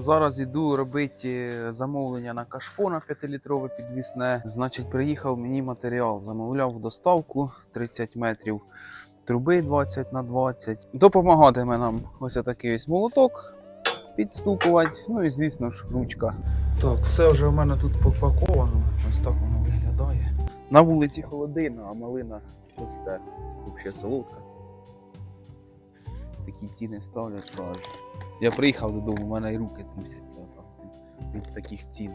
Зараз іду робити замовлення на кашпо на 5-літрове підвісне. Значить, приїхав мені матеріал. Замовляв доставку 30 метрів труби 20 на 20. Допомагатиме нам ось такий ось молоток підстукувати. Ну і звісно ж ручка. Так, все вже в мене тут попаковано. Ось так воно виглядає. На вулиці холодина, а малина росте. Взагалі солодка. Такі ціни ставлять аж. Я приїхав додому, у мене і руки трусяться таких цін.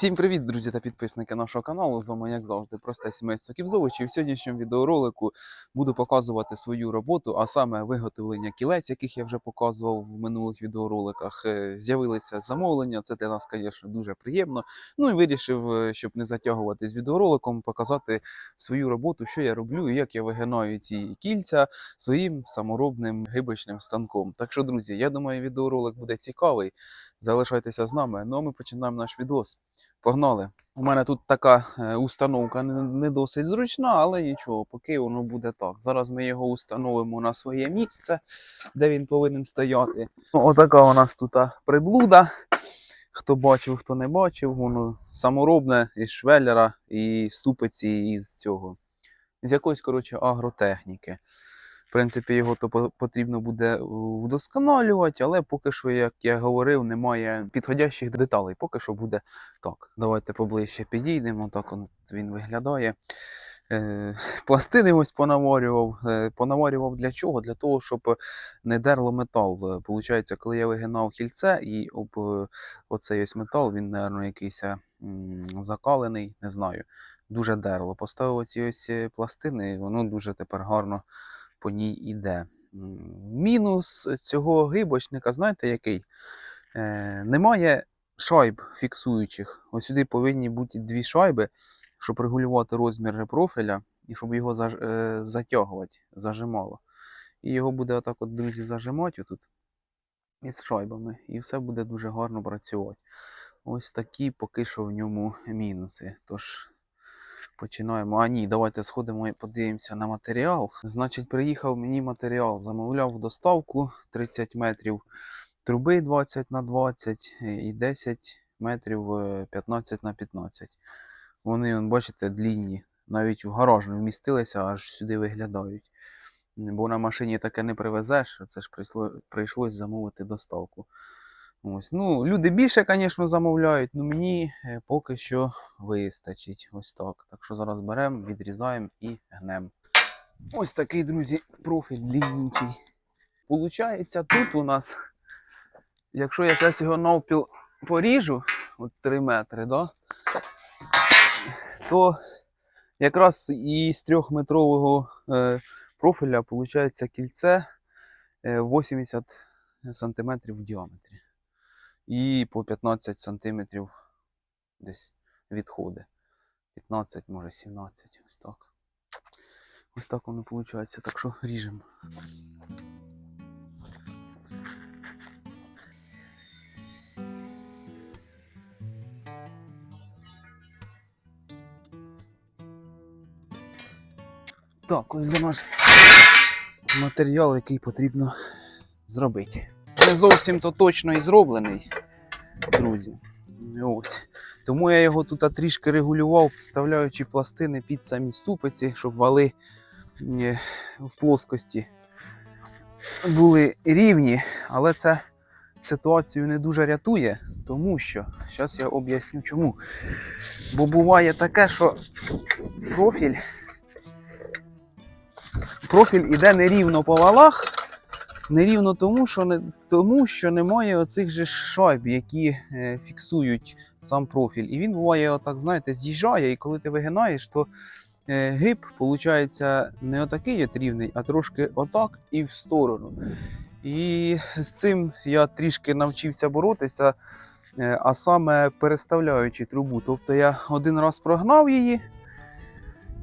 Всім привіт, друзі та підписники нашого каналу. З вами, як завжди, просте сімейство Кібзовичів. В сьогоднішньому відеоролику буду показувати свою роботу, а саме виготовлення кілець, яких я вже показував в минулих відеороликах. Е, З'явилися замовлення, це для нас, звісно, дуже приємно. Ну і вирішив, е, щоб не затягувати з відеороликом, показати свою роботу, що я роблю і як я вигинаю ці кільця своїм саморобним гибочним станком. Так що, друзі, я думаю, відеоролик буде цікавий. Залишайтеся з нами. Ну а ми починаємо наш відос. Погнали! У мене тут така е, установка не, досить зручна, але нічого, поки воно буде так. Зараз ми його установимо на своє місце, де він повинен стояти. Ну, отака у нас тут приблуда. Хто бачив, хто не бачив, воно саморобне із швеллера і ступиці із цього. З якоїсь, коротше, агротехніки. Принципі, його то потрібно буде е, вдосконалювати, але поки що, як я говорив, немає підходящих деталей. Поки що буде так. Давайте поближче підійдемо. Так він виглядає. Е, пластини ось понаварював. Е, понаварював для чого? Для того, щоб не дерло метал. Получається, коли я вигинав кільце і об оцей ось метал, він, мабуть, якийсь закалений, не знаю. Дуже дерло. Поставив оці ось пластини, і воно дуже тепер гарно по ній іде. Мінус цього гибочника, знаєте який? Е, немає шайб фіксуючих. Ось сюди повинні бути дві шайби, щоб регулювати розмір профіля і щоб його заж, е, затягувати, зажимало. І його буде отак, от, друзі, зажимати отут із шайбами, і все буде дуже гарно працювати. Ось такі поки що в ньому мінуси. Тож починаємо. А ні, давайте сходимо і подивимося на матеріал. Значить, приїхав мені матеріал, замовляв доставку 30 метрів труби 20 на 20 і 10 метрів е, 15 на 15. Вони, он, бачите, длінні. Навіть в гараж не вмістилися, аж сюди виглядають. Бо на машині таке не привезеш, це ж прийшло, прийшлось замовити доставку. Ось. Ну, люди більше, звісно, замовляють, але мені е, поки що вистачить. Ось так. Так що зараз беремо, відрізаємо і гнемо. Ось такий, друзі, профіль длинненький. Получається, тут у нас, якщо я зараз його навпіл поріжу, от 3 метри, да, то якраз із трьохметрового е, профіля виходить кільце е, 80 сантиметрів в діаметрі. І по 15 сантиметрів десь відходи. 15, може 17, ось так. Ось так воно виходить. Так що ріжемо. Так, ось де наш матеріал, який потрібно зробити. Не зовсім то точно і зроблений, друзі. Ось. Тому я його тут трішки регулював, підставляючи пластини під самі ступиці, щоб вали е, в плоскості були рівні, але це ситуацію не дуже рятує, тому що, зараз я об'ясню чому. Бо буває таке, що профіль профіль іде нерівно по валах, нерівно тому, що не тому, що немає оцих же шайб, які е, фіксують сам профіль. І він буває, отак, знаєте, з'їжджає, і коли ти вигинаєш, то е, гиб виходить не отакий от рівний, а трошки отак і в сторону. І з цим я трішки навчився боротися, е, а саме переставляючи трубу. Тобто я один раз прогнав її,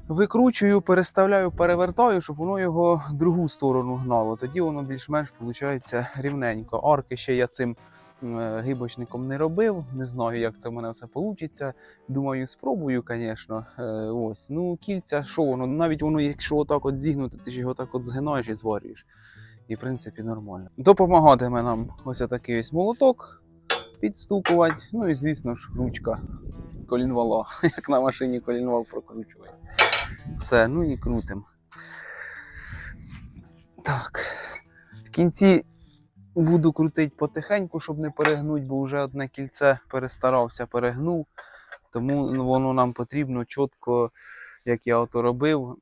викручую, переставляю, перевертаю, щоб воно його другу сторону гнало. Тоді воно більш-менш виходить рівненько. Арки ще я цим е, гибочником не робив. Не знаю, як це в мене все вийде. Думаю, спробую, звісно. Е, Ось. Ну, кільця, що воно? Навіть воно, якщо отак от зігнути, ти ж його так от згинаєш і зварюєш. і в принципі нормально. Допомагатиме нам ось такий ось молоток підстукувати. Ну і звісно ж ручка колінвала, як на машині колінвал прокручує. Все, ну і крутим. Так. В кінці буду крутити потихеньку, щоб не перегнути, бо вже одне кільце перестарався, перегнув. Тому воно нам потрібно чітко, як я ото робив,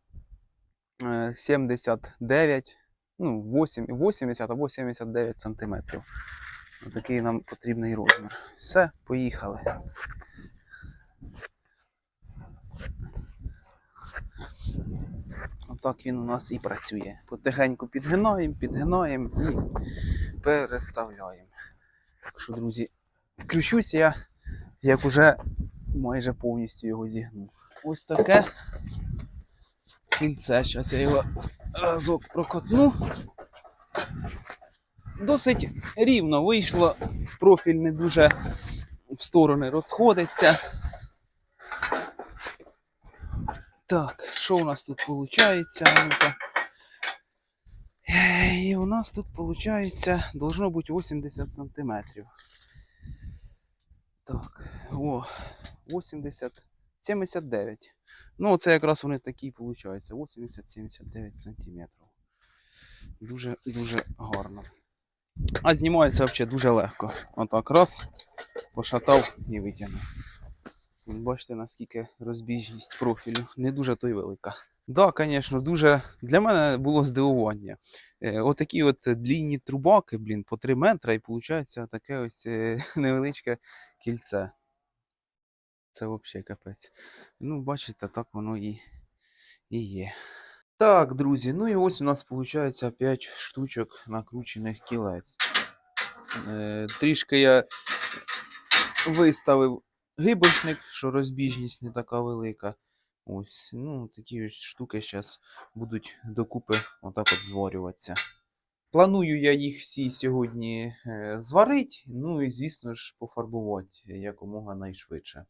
е, 79, ну, 8, 80 або 79 сантиметрів. Такий нам потрібний розмір. Все, поїхали. Отак він у нас і працює. Потихеньку підгинаємо, підгинаємо і переставляємо. Так що, друзі, включусь я, як уже майже повністю його зігнув. Ось таке кільце. Зараз я його разок прокотну. Досить рівно вийшло. Профіль не дуже в сторони розходиться. Так, що у нас тут виходить? І у нас тут виходить, должно бути 80 сантиметрів. Так, о, 80, 79. Ну, це якраз вони такі виходить. 80-79 сантиметрів. Дуже дуже гарно. А знімається взагалі дуже легко. Отак раз, пошатав і витягнув. Бачите, наскільки розбіжність профілю не дуже то й велика. Так, да, звісно, дуже для мене було здивування. Е, отакі от длінні трубаки, блін, по 3 метри, і виходить таке ось е, невеличке кільце. Це взагалі капець. Ну, бачите, так воно і, і є. Так, друзі, ну і ось у нас виходить 5 штучок накручених кілець. Е, трішки я виставив гибочник, що розбіжність не така велика. Ось, ну, такі штуки зараз будуть докупи отак от зварюватися. Планую я їх всі сьогодні е, зварити, ну і, звісно ж, пофарбувати якомога найшвидше.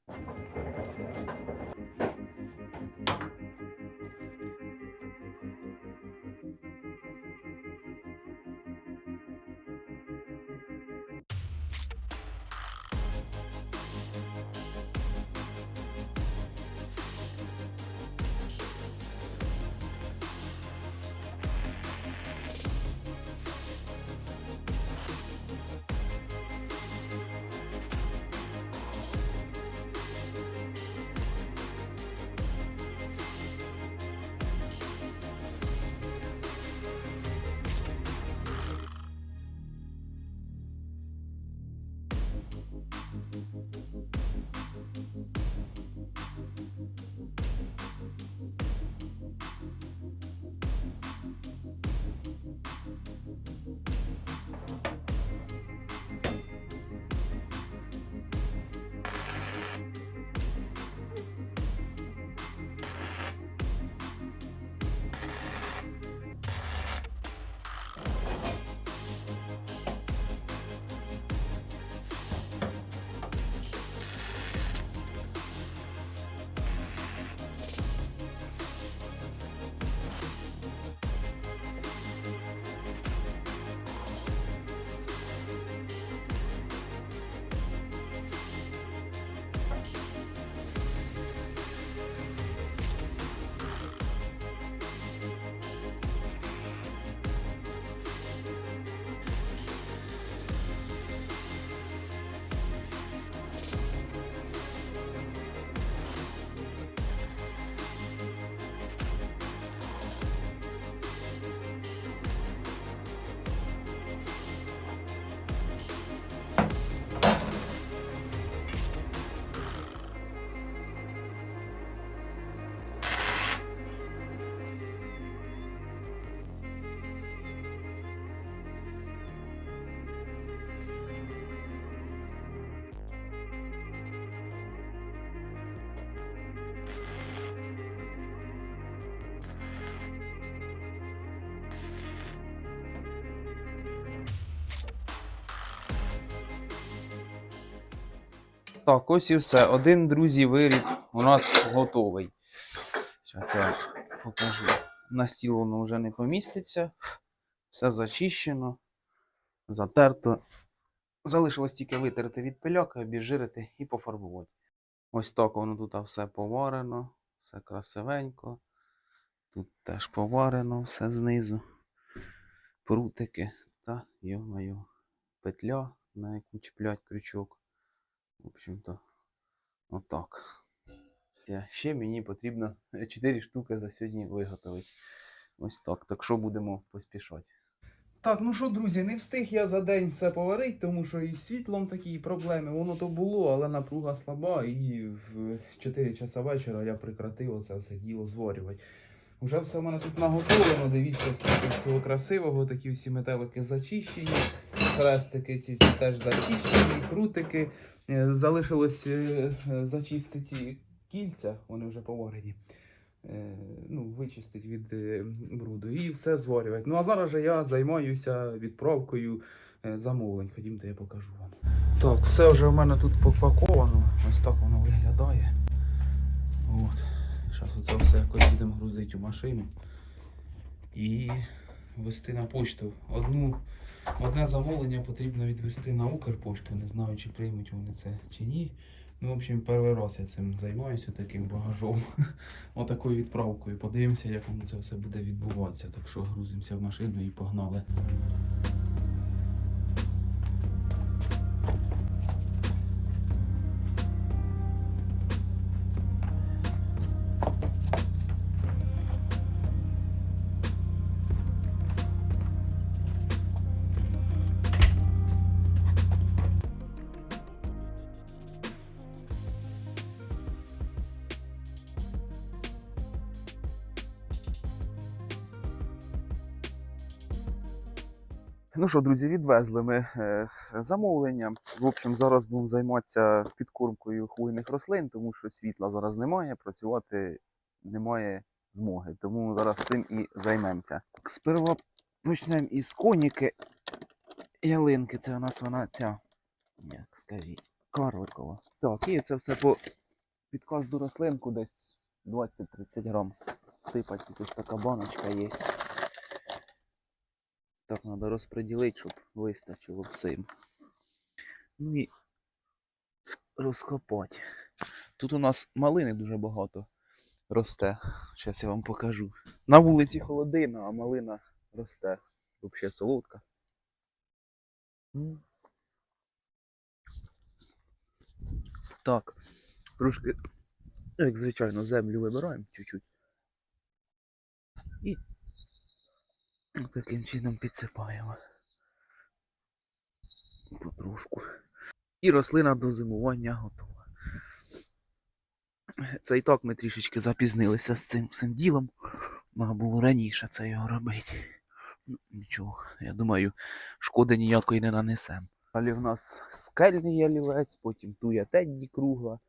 Так, ось і все. Один, друзі, виріб у нас готовий. Зараз я покажу. На стіл воно вже не поміститься. Все зачищено, затерто. Залишилось тільки витерти від пильок, обіжирити і пофарбувати. Ось так воно тут все поварено, все красивенько. Тут теж поварено все знизу. Прутики та йо-моє, петля, на яку чіплять крючок. В общем-то, отак. Це Ще мені потрібно 4 штуки за сьогодні виготовити. Ось так. Так що будемо поспішати. Так, ну що, друзі, не встиг я за день все поварити, тому що із світлом такі проблеми. Воно то було, але напруга слаба, і в 4 часа вечора я прекратив оце все діло зварювати. Уже все в мене тут наготовлено. Дивіться, скільки всього красивого, такі всі метелики зачищені, хрестики ці всі теж зачищені, крутики. Е, Залишилось е, е, зачистити кільця, вони вже поварені. Ну, вичистити від бруду і все зварювати. Ну а зараз же я займаюся відправкою замовлень. Ходімте, я покажу вам. Так, все вже в мене тут попаковано. Ось так воно виглядає. От. Зараз оце все якось будемо грузити у машину і вести на пошту. Одну, одне замовлення потрібно відвести на Укрпошту. Не знаю, чи приймуть вони це чи ні. Ну, в общем, перший раз я цим займаюся таким багажом. Отакою відправкою. Подивимося, як воно це все буде відбуватися. Так що грузимося в машину і погнали. Ну що, друзі, відвезли ми е, замовлення. В общем, зараз будемо займатися підкормкою хвойних рослин, тому що світла зараз немає, працювати немає змоги. Тому зараз цим і займемося. Сперва почнемо із коніки ялинки. Це у нас вона ця, як скажіть, карликова. Так, і це все по під кожну рослинку десь 20-30 грам. Сипать тут така баночка є. Так, треба розподілити, щоб вистачило всім. Ну і розкопати. Тут у нас малини дуже багато росте. Зараз я вам покажу. На вулиці холодина, а малина росте. Взагалі солодка. Так, трошки, як звичайно, землю вибираємо чуть-чуть. І Таким чином підсипаємо. Потрошку. І рослина до зимування готова. Це і так ми трішечки запізнилися з цим всім ділом. Треба було раніше це його робити. Ну, нічого, я думаю, шкоди ніякої не нанесемо. Далі в нас скельний ялівець, потім туя тедді кругла.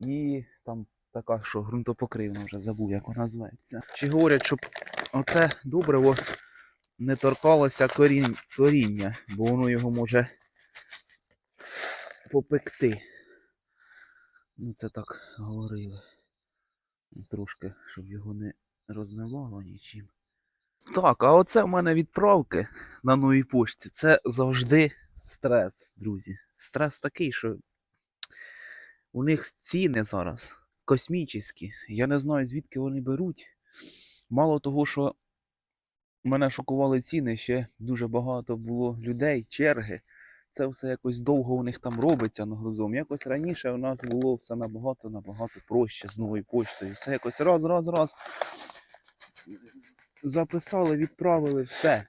І там така, що ґрунтопокривна, вже забув, як вона зветься. Чи говорять, щоб оце добриво не торкалося корінь, коріння, бо воно його може попекти. Ну, це так говорили. Трошки, щоб його не розмивало нічим. Так, а оце в мене відправки на новій пошті. Це завжди стрес, друзі. Стрес такий, що у них ціни зараз космічні. Я не знаю, звідки вони беруть. Мало того, що мене шокували ціни, ще дуже багато було людей, черги. Це все якось довго у них там робиться на грузом. Якось раніше у нас було все набагато набагато проще з новою поштою. Все якось раз, раз, раз. Записали, відправили, все.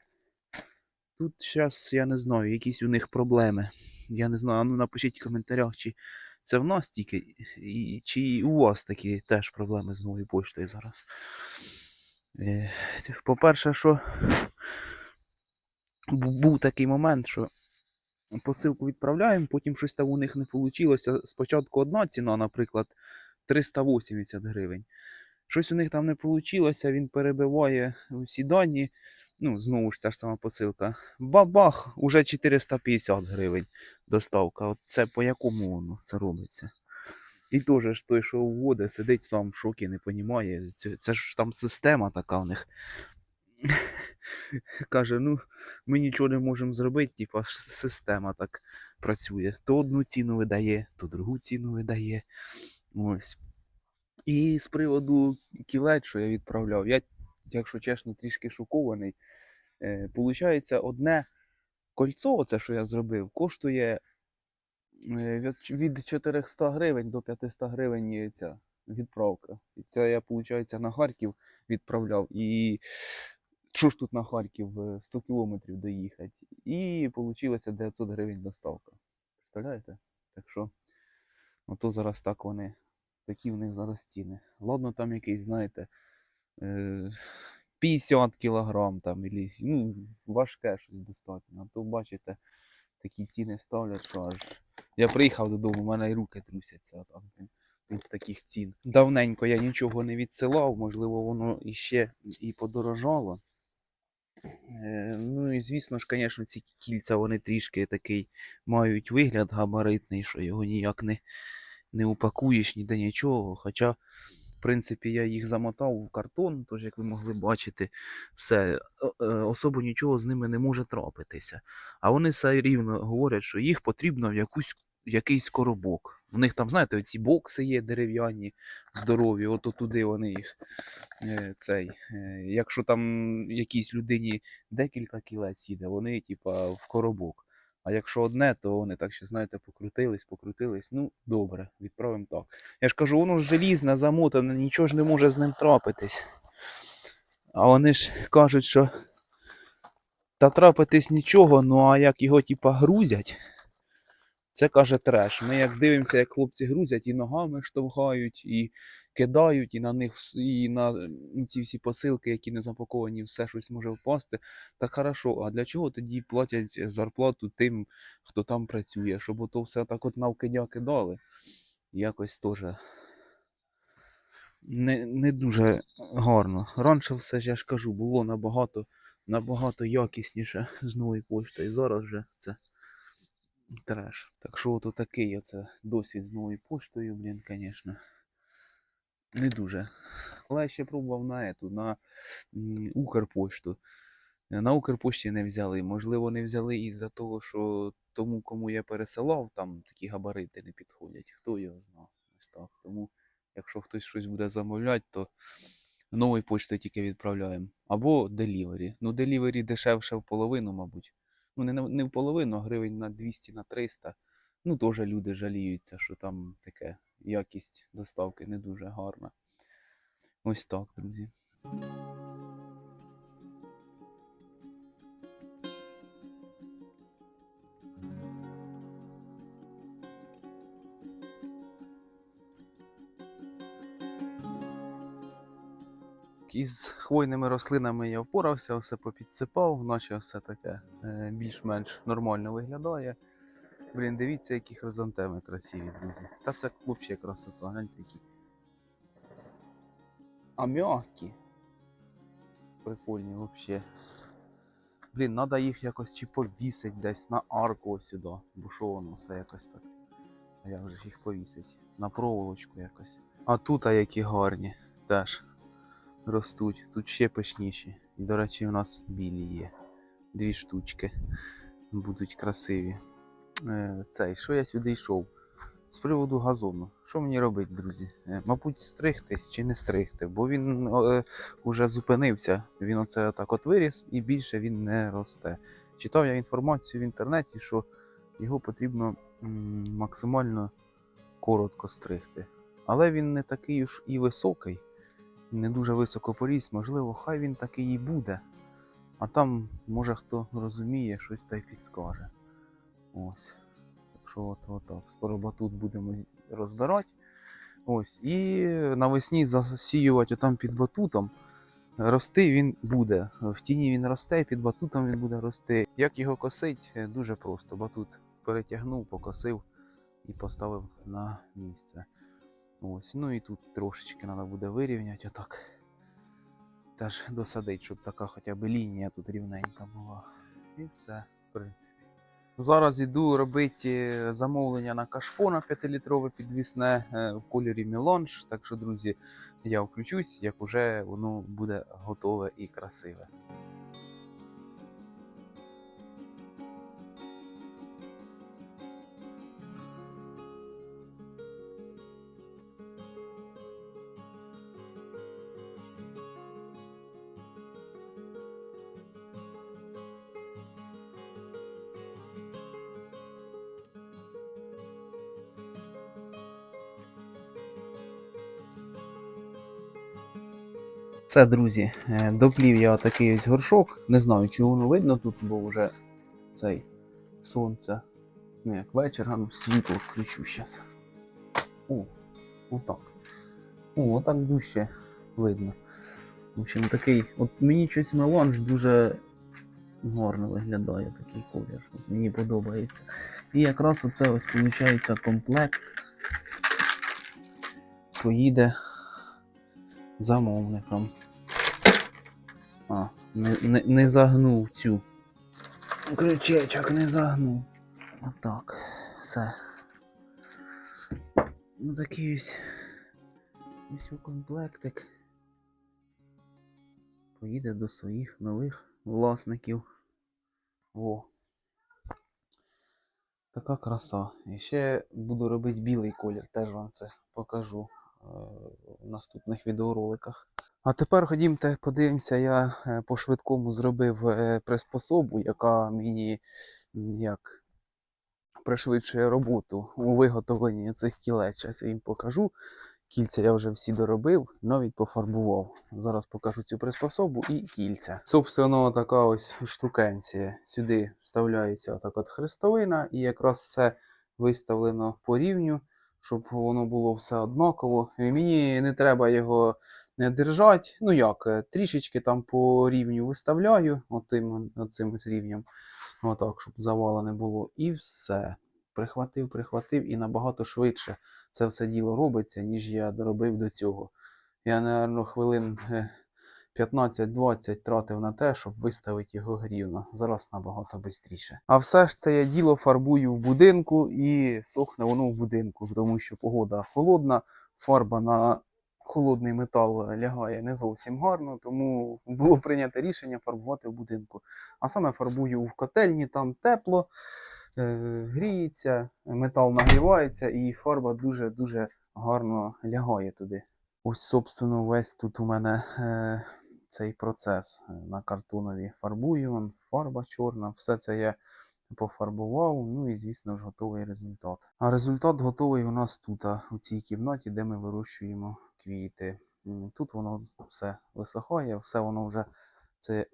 Тут зараз я не знаю, якісь у них проблеми. Я не знаю, а ну напишіть в коментарях, чи це в нас тільки, і, чи у вас такі теж проблеми з новою поштою зараз. Е, По-перше, що був такий момент, що посилку відправляємо, потім щось там у них не вийшло. Спочатку одна ціна, наприклад, 380 гривень. Щось у них там не вийшло, він перебиває всі дані. Ну, знову ж ця ж сама посилка. Бабах, уже 450 гривень доставка. От це по якому воно це робиться? І теж той, що вводить, сидить сам в шокі, не розуміє. Це ж там система така в них. Каже, ну, ми нічого не можемо зробити, типа система так працює. То одну ціну видає, то другу ціну видає. Ось. І з приводу кілець, що я відправляв, я, якщо чесно, трішки шокований. Е, Получається, одне кольцо, оце, що я зробив, коштує е, від- від 400 гривень до 500 гривень ця відправка. І це я, виходить, на Харків відправляв. І що ж тут на Харків е, 100 кілометрів доїхати. І вийшло 900 гривень доставка. Представляєте? Так що, ото зараз так вони, такі в них зараз ціни. Ладно, там якийсь, знаєте, е, 50 кілограм там, ілі, ну, важке щось достатньо. А то бачите, такі ціни ставлять, що аж. Я приїхав додому, у мене і руки трусяться там, від таких цін. Давненько я нічого не відсилав, можливо, воно іще і подорожало. Е, Ну і звісно ж, звісно, ці кільця вони трішки такий мають вигляд габаритний, що його ніяк не, не упакуєш ніде нічого. Хоча, в принципі, я їх замотав в картон, тож, як ви могли бачити, все, е, е, особо нічого з ними не може трапитися. А вони все рівно говорять, що їх потрібно в якусь, в якийсь коробок. У них там, знаєте, оці бокси є дерев'яні, здорові, от туди вони їх. е, Цей, якщо там якійсь людині декілька кілець їде, вони, типа, в коробок. А якщо одне, то вони так ще, знаєте, покрутились, покрутились. Ну, добре, відправимо так. Я ж кажу, воно ж желізне, замотане, нічого ж не може з ним трапитись. А вони ж кажуть, що та трапитись нічого, ну а як його, типа, грузять, це каже треш. Ми як дивимося, як хлопці грузять, і ногами штовхають, і кидають, і на них і на ці всі посилки, які не запаковані, все щось може впасти. Так хорошо, а для чого тоді платять зарплату тим, хто там працює, щоб ото все так от навкидя кидали? Якось теж не, не дуже гарно. Раніше все ж я ж кажу, було набагато, набагато якісніше з нової пошти. І зараз вже це треш. Так що от такий оце досвід з новою поштою, блін, звісно. Не дуже. Але я ще пробував на ету, на Укрпошту. Е, На Укрпошті не взяли. Можливо, не взяли із-за того, що тому, кому я пересилав, там такі габарити не підходять. Хто його знав. Ось так. Тому, якщо хтось щось буде замовляти, то новою поштою тільки відправляємо. Або Delivery. Ну, Delivery дешевше в половину, мабуть. Ну, не, не в половину, а гривень на 200, на 300. Ну, теж люди жаліються, що там таке якість доставки не дуже гарна. Ось так, друзі. Із хвойними рослинами я впорався, все попідсипав, наче все таке е, більш-менш нормально виглядає. Блін, дивіться, які хризантеми красиві, друзі. Та це взагалі красота, гляньте які. А м'які. Прикольні взагалі. Блін, треба їх якось чи повісить десь на арку ось сюди, бо що воно все якось так. А як же їх повісить? На проволочку якось. А тут а які гарні теж ростуть. Тут ще пишніші. І, до речі, у нас білі є. Дві штучки. Будуть красиві. Е, цей, що я сюди йшов? З приводу газону. Що мені робити, друзі? Е, мабуть, стригти чи не стригти, бо він е, уже зупинився. Він оце так от виріс і більше він не росте. Читав я інформацію в інтернеті, що його потрібно м, максимально коротко стригти. Але він не такий уж і високий, не дуже високо поріс, можливо, хай він такий і буде. А там, може хто розуміє, щось та й підскаже. Ось. Так що от, от так. Скоро батут будемо розбирати. Ось. І навесні засіювати отам під батутом. Рости він буде. В тіні він росте, під батутом він буде рости. Як його косить, Е, дуже просто. Батут перетягнув, покосив і поставив на місце. Ось. Ну і тут трошечки треба буде вирівняти отак. Теж досадить, щоб така хоча б лінія тут рівненька була. І все, в принципі. Зараз іду робити замовлення на кашпо на 5-літрове підвісне е, в кольорі Мілонж. Так що, друзі, я включусь, як уже воно буде готове і красиве. Це, друзі, е, доплів я такий ось горшок. Не знаю, чи воно видно тут, бо вже цей сонце. Ну, як вечір, а ну світло включу зараз. О, отак. О, отак дужче видно. В общем, такий. От мені щось меланж дуже гарно виглядає такий колір. От мені подобається. І якраз оце ось виходить комплект. Поїде замовникам. А, не, не, не загнув цю. Крючечок не загнув. Отак. Все. Ну такий ось. Ось комплектик. Поїде до своїх нових власників. Во. Така краса. І ще буду робити білий колір, теж вам це покажу в наступних відеороликах. А тепер ходімте, подивимося, я е, по швидкому зробив е, приспособу, яка мені як пришвидшує роботу у виготовленні цих кілець. Зараз я їм покажу. Кільця я вже всі доробив, навіть пофарбував. Зараз покажу цю приспособу і кільця. Собственно, така ось штукенція. Сюди вставляється отак от хрестовина, і якраз все виставлено по рівню, щоб воно було все однаково. І мені не треба його не держати. Ну як, е, трішечки там по рівню виставляю, отим, оцим рівнем. Отак, щоб завала не було. І все. Прихватив, прихватив, і набагато швидше це все діло робиться, ніж я доробив до цього. Я, напевно, хвилин е, 15-20 тратив на те, щоб виставити його рівно. Зараз набагато швидше. А все ж це я діло фарбую в будинку і сохне воно в будинку, тому що погода холодна, фарба на холодний метал лягає не зовсім гарно, тому було прийнято рішення фарбувати в будинку. А саме фарбую в котельні, там тепло, е, гріється, метал нагрівається і фарба дуже-дуже гарно лягає туди. Ось, собственно, весь тут у мене е, цей процес е, на картонові фарбую, фарба чорна, все це я пофарбував, ну і, звісно ж, готовий результат. А результат готовий у нас тут, у цій кімнаті, де ми вирощуємо квіти. Тут воно все висохає, все воно вже це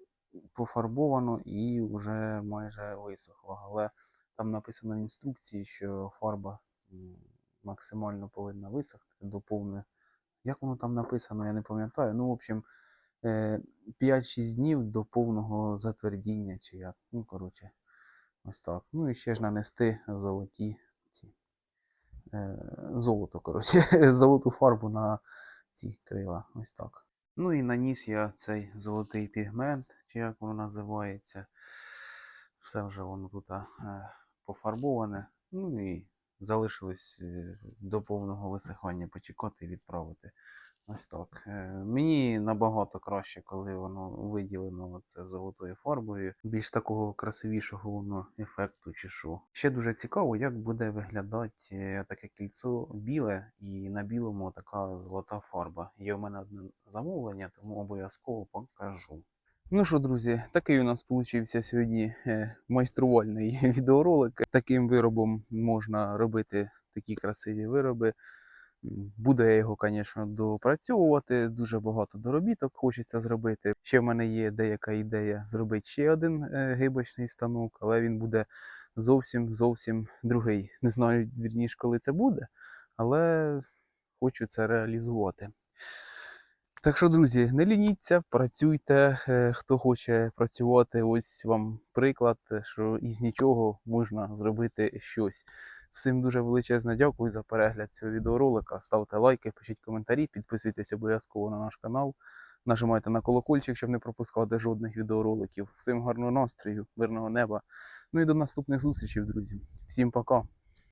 пофарбовано і вже майже висохло. Але там написано в інструкції, що фарба максимально повинна висохнути до повної. Як воно там написано, я не пам'ятаю. Ну, в общем, 5-6 днів до повного затвердіння, чи як. Ну, коротше, ось так. Ну і ще ж нанести золоті ці. Е, золото, коротше, золоту фарбу на ці крила. Ось так. Ну і наніс я цей золотий пігмент, чи як воно називається. Все вже воно тут е, пофарбоване. Ну і залишилось е, до повного висихання почекати і відправити. Ось так. Е, Мені набагато краще, коли воно виділено це золотою фарбою. Більш такого красивішого воно ефекту чи що. Ще дуже цікаво, як буде виглядати е, таке кільцо біле і на білому така золота фарба. Є в мене одне замовлення, тому обов'язково покажу. Ну що, друзі, такий у нас получився сьогодні е, майструвальний відеоролик. Таким виробом можна робити такі красиві вироби. Буде я його, звісно, допрацьовувати. Дуже багато доробіток хочеться зробити. Ще в мене є деяка ідея зробити ще один е, гибочний станок, але він буде зовсім зовсім другий. Не знаю вірніш, коли це буде, але хочу це реалізувати. Так що, друзі, не лініться, працюйте. Е, Хто хоче працювати, ось вам приклад, що із нічого можна зробити щось. Всім дуже величезне дякую за перегляд цього відеоролика. Ставте лайки, пишіть коментарі, підписуйтесь обов'язково на наш канал. Нажимайте на колокольчик, щоб не пропускати жодних відеороликів. Всім гарного настрою, мирного неба. Ну і до наступних зустрічей, друзі. Всім пока!